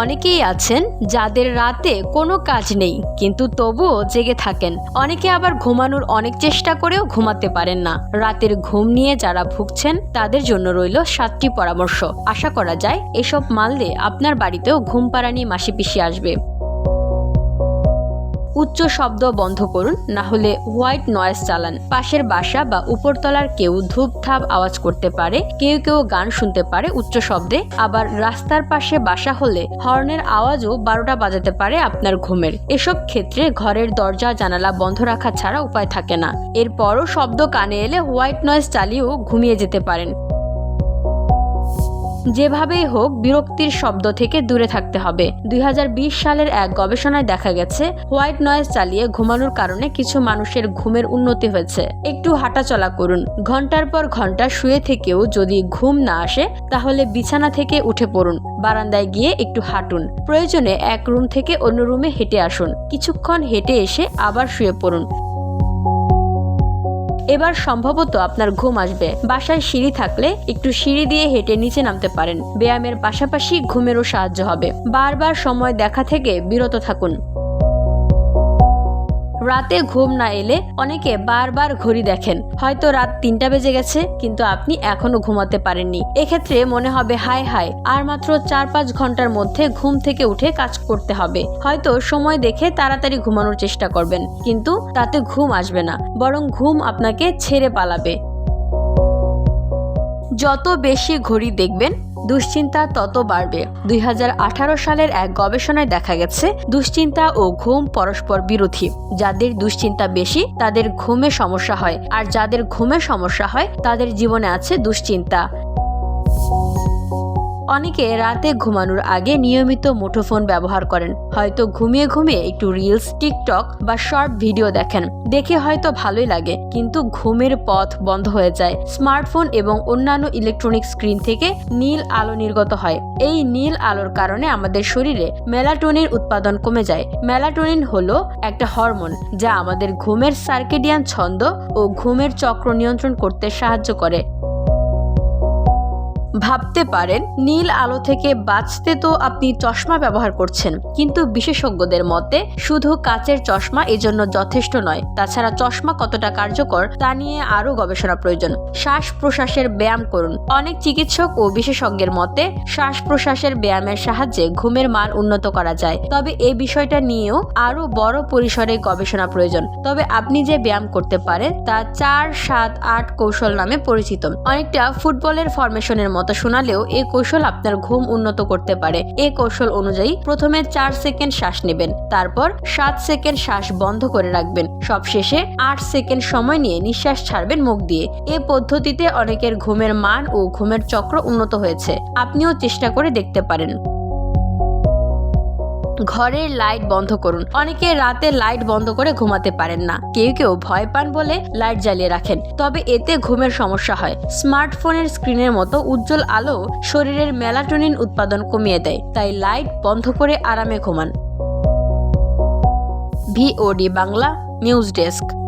অনেকেই আছেন যাদের রাতে কোনো কাজ নেই, কিন্তু তবুও জেগে থাকেন। অনেকে আবার ঘুমানোর অনেক চেষ্টা করেও ঘুমাতে পারেন না। রাতের ঘুম নিয়ে যারা ভুগছেন, তাদের জন্য রইল সাতটি পরামর্শ। আশা করা যায়, এসব মালদে আপনার বাড়িতেও ঘুম পাড়ানি মাসি পিসি আসবে। উচ্চ শব্দ বন্ধ করুন, না হলে হোয়াইট নয়েজ চালান। পাশের বাসা বা উপরতলার কেউ ধূপধাপ আওয়াজ করতে পারে, কেউ কেউ গান শুনতে পারে উচ্চ শব্দে। আবার রাস্তার পাশে বাসা হলে হর্নের আওয়াজও বারোটা বাজাতে পারে আপনার ঘুমের। এসব ক্ষেত্রে ঘরের দরজা, জানালা বন্ধ রাখা ছাড়া উপায় থাকে না। এরপরও শব্দ কানে এলে হোয়াইট নয়েজ চালিয়েও ঘুমিয়ে যেতে পারেন। যেভাবেই হোক, বিরক্তির শব্দ থেকে দূরে থাকতে হবে। দু হাজার বিশ সালের এক গবেষণায় দেখা গেছে, হোয়াইট নয়েজ চালিয়ে ঘুমানোর কারণে কিছু মানুষের ঘুমের উন্নতি হয়েছে। একটু হাঁটাচলা করুন। ঘণ্টার পর ঘণ্টা শুয়ে থেকেও যদি ঘুম না আসে, তাহলে বিছানা থেকে উঠে পড়ুন। বারান্দায় গিয়ে একটু হাঁটুন। প্রয়োজনে এক রুম থেকে অন্য রুমে হেঁটে আসুন। কিছুক্ষণ হেঁটে এসে আবার শুয়ে পড়ুন। এবার সম্ভবত আপনার ঘুম আসবে। বাসায় সিঁড়ি থাকলে একটু সিঁড়ি দিয়ে হেঁটে নিচে নামতে পারেন। ব্যায়ামের পাশাপাশি ঘুমেরও সাহায্য হবে। বারবার সময় দেখা থেকে বিরত থাকুন। রাতে ঘুম না এলে অনেকে বারবার ঘড়ি দেখেন। হয়তো রাত তিনটা বেজে গেছে, কিন্তু আপনি এখনও ঘুমাতে পারেননি। এক্ষেত্রে মনে হবে, হায় হায়, আর মাত্র চার পাঁচ ঘণ্টার মধ্যে ঘুম থেকে উঠে কাজ করতে হবে। হয়তো সময় দেখে তাড়াতাড়ি ঘুমানোর চেষ্টা করবেন, কিন্তু তাতে ঘুম আসবে না, বরং ঘুম আপনাকে ছেড়ে পালাবে। যত বেশি ঘড়ি দেখবেন, দুশ্চিন্তা তত বাড়বে। দুই হাজার আঠারো সালের এক গবেষণায় দেখা গেছে, দুশ্চিন্তা ও ঘুম পরস্পর বিরোধী। যাদের দুশ্চিন্তা বেশি, তাদের ঘুমে সমস্যা হয়। আর যাদের ঘুমে সমস্যা হয়, তাদের জীবনে আছে দুশ্চিন্তা। অনেকে রাতে ঘুমানোর আগে নিয়মিত মুঠোফোন ব্যবহার করেন। হয়তো ঘুমিয়ে ঘুমিয়ে একটু রিলস টিকটক বা শর্ট ভিডিও দেখেন। দেখে হয়তো ভালোই লাগে, কিন্তু ঘুমের পথ বন্ধ হয়ে যায়। স্মার্টফোন এবং অন্যান্য ইলেকট্রনিক স্ক্রিন থেকে নীল আলো নির্গত হয়। এই নীল আলোর কারণে আমাদের শরীরে মেলাটোনিন উৎপাদন কমে যায়। মেলাটোনিন হলো একটা হরমোন যা আমাদের ঘুমের সার্কেডিয়ান ছন্দ ও ঘুমের চক্র নিয়ন্ত্রণ করতে সাহায্য করে। ভাবতে পারেন, নীল আলো থেকে বাঁচতে তো আপনি চশমা ব্যবহার করছেন। কিন্তু বিশেষজ্ঞদের মতে, শুধু কাচের চশমা এজন্য যথেষ্ট নয়। তাছাড়া চশমা কতটা কার্যকর, তা নিয়ে আরও গবেষণা প্রয়োজন। শ্বাস প্রশ্বাসের ব্যায়াম করুন। অনেক চিকিৎসক ও বিশেষজ্ঞের মতে শ্বাস প্রশ্বাসের ব্যায়ামের সাহায্যে ঘুমের মান উন্নত করা যায়। তবে এই বিষয়টা নিয়েও আরও বড় পরিসরে গবেষণা প্রয়োজন। তবে আপনি যে ব্যায়াম করতে পারেন, তা চার সাত আট কৌশল নামে পরিচিত। অনেকটা ফুটবলের ফরমেশনের মতো। শোনালেও এই কৌশল আপনার ঘুম উন্নত করতে পারে। এই কৌশল অনুযায়ী প্রথমে চার সেকেন্ড শ্বাস নেবেন, তারপর সাত সেকেন্ড শ্বাস বন্ধ করে রাখবেন। সবশেষে আট সেকেন্ড সময় নিয়ে নিঃশ্বাস ছাড়বেন মুখ দিয়ে। এ পদ্ধতিতে অনেকের ঘুমের মান ও ঘুমের চক্র উন্নত হয়েছে। আপনিও চেষ্টা করে দেখতে পারেন। ঘরের লাইট বন্ধ করুন। অনেকে রাতে লাইট বন্ধ করে ঘুমাতে পারেন না। কেউ কেউ ভয় পান বলে লাইট জ্বালিয়ে রাখেন। তবে এতে ঘুমের সমস্যা হয়। স্মার্টফোনের স্ক্রিনের মতো উজ্জ্বল আলো শরীরের মেলাটোনিন উৎপাদন কমিয়ে দেয়। তাই লাইট বন্ধ করে আরামে ঘুমান। VOD Bangla news desk.